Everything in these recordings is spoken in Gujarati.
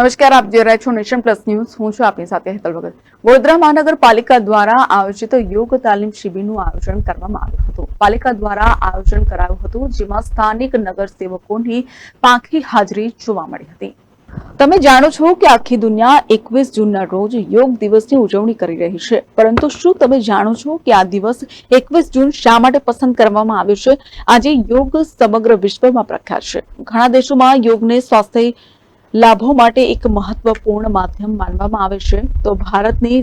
નમસ્કાર, આપ જોઈ રહ્યા છો નેશન પ્લસ ન્યૂઝ. હું છું આપની સાથે હેતલ ભગત. વડોદરા મહાનગરપાલિકા દ્વારા આયોજિત યોગ તાલીમ શિબિરનું આયોજન કરવામાં આવ્યું હતું. પાલિકા દ્વારા આયોજન કરાયું હતું, જેમાં સ્થાનિક નગરસેવકોની પાંખી હાજરી જોવા મળી હતી. તમે જાણો છો કે આખી દુનિયા એકવીસ જૂનના રોજ યોગ દિવસની ઉજવણી કરી રહી છે. પરંતુ શું તમે જાણો છો કે આ દિવસ એકવીસ જૂન શા માટે પસંદ કરવામાં આવ્યો છે? આજે યોગ સમગ્ર વિશ્વમાં પ્રખ્યાત છે. ઘણા દેશોમાં યોગને સ્વાસ્થ્ય લાભો માટે એક મહત્વપૂર્ણ માધ્યમ માનવામાં આવે છે. તો ભારતની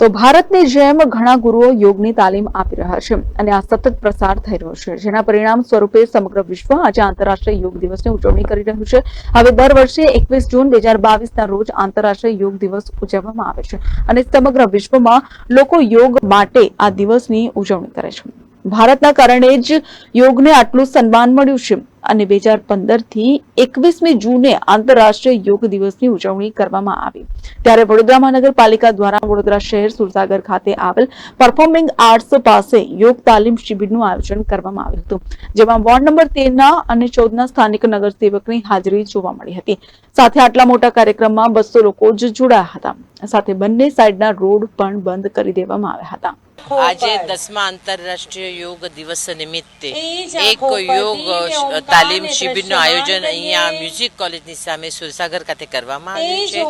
તો ભારતની જેમ ઘણા ગુરુઓ યોગની તાલીમ આપી રહ્યા છે અને આ સતત પ્રસાર થઈ રહ્યો છે. જેના પરિણામ સ્વરૂપે સમગ્ર વિશ્વ આજે આંતરરાષ્ટ્રીય યોગ દિવસની ઉજવણી કરી રહ્યું છે. હવે દર વર્ષે એકવીસ જૂન બે હજાર બાવીસના રોજ આંતરરાષ્ટ્રીય યોગ દિવસ ઉજવવામાં આવે છે અને સમગ્ર વિશ્વમાં લોકો યોગ માટે આ દિવસની ઉજવણી કરે છે. ભારતના કારણે જ યોગને આટલું સન્માન મળ્યું છે. અને બે હજાર પંદરથી એકવીસમી જૂને આંતરરાષ્ટ્રીય યોગ દિવસની ઉજવણી કરવામાં આવી. ત્યારે વડોદરા મહાનગરપાલિકા દ્વારા વડોદરા શહેર સુરસાગર ખાતે આવેલ પરફોર્મિંગ આર્ટ્સ પાસે યોગ તાલીમ શિબિરનું આયોજન કરવામાં આવ્યું હતું, જેમાં વોર્ડ નંબર તેરના અને ચૌદના સ્થાનિક નગરસેવકની હાજરી જોવા મળી હતી. સાથે આટલા મોટા કાર્યક્રમમાં બસો લોકો જ જોડાયા હતા. સાથે બંને સાઈડના રોડ પણ બંધ કરી દેવામાં આવ્યા હતા. આજે દસમા આંતરરાષ્ટ્રીય યોગ દિવસ નિમિત્તે એક યોગ તાલીમ ને શિબિરનું આયોજન અહીંયા. મ્યુઝિક કોલેજની સામે સુરસાગર ખાતે કરવામાં આવ્યું છે.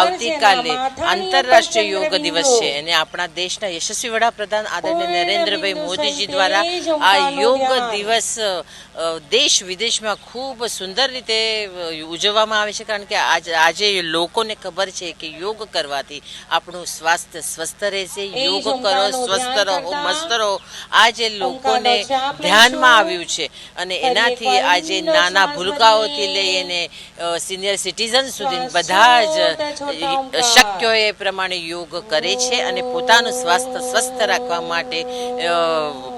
આવતીકાલે આંતરરાષ્ટ્રીય યોગ દિવસ છે અને આપણા દેશના યશસ્વી વડાપ્રધાન આદરણીય નરેન્દ્રભાઈ મોદીજી દ્વારા આ યોગ દિવસ દેશ વિદેશમાં ખૂબ સુંદર રીતે ઉજવવામાં આવે છે. કારણ કે આજ આજે લોકોને ખબર છે કે યોગ કરવાથી આપણું સ્વાસ્થ્ય સ્વસ્થ રહેશે યોગ કરો સ્વસ્થ રહો મસ્ત રહો આ જે લોકોને ધ્યાનમાં આવ્યું છે અને એનાથી આજે નાના ભૂલકાઓથી લઈને સિનિયર સિટીઝન સુધી બધા જ. શક્ય એ પ્રમાણે યોગ કરે છે અને પોતાનું સ્વાસ્થ્ય સ્વસ્થ રાખવા માટે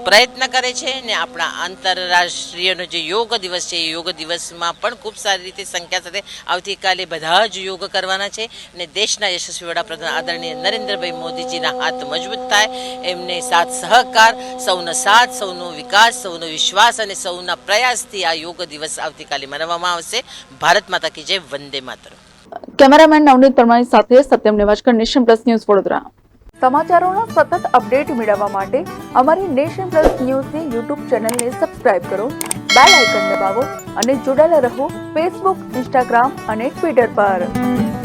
પ્રયત્ન કરે છે ને આપણા આંતરરાષ્ટ્રીયનો જે યોગ દિવસ છે એ યોગ દિવસમાં પણ ખૂબ સારી રીતે સંખ્યા સાથે આવતીકાલે બધા જ યોગ કરવાના છે અને દેશના યશસ્વી વડાપ્રધાન આદરણીય નરેન્દ્રભાઈ મોદીજીના હાથ મજબૂત થાય એમને સાથ સહકાર સૌનો સાથ સૌનો વિકાસ સૌનો વિશ્વાસ અને સૌના પ્રયાસથી આ યોગ દિવસ આવતીકાલે મનાવવામાં આવશે. ભારત માતા કી જય વંદે માત્ર કેમેરામેન નવનીત પરમાની સાથે Satyam Nevajkar Nation Plus News Vadodara. સમાચારોના સતત અપડેટ મેળવવા માટે અમારી નેશન પ્લસ ન્યૂઝની યુટ્યુબ ચેનલને સબસ્ક્રાઇબ કરો બેલ આઇકન દબાવો અને જોડાયેલા રહો ફેસબુક ઇન્સ્ટાગ્રામ અને ટ્વિટર પર.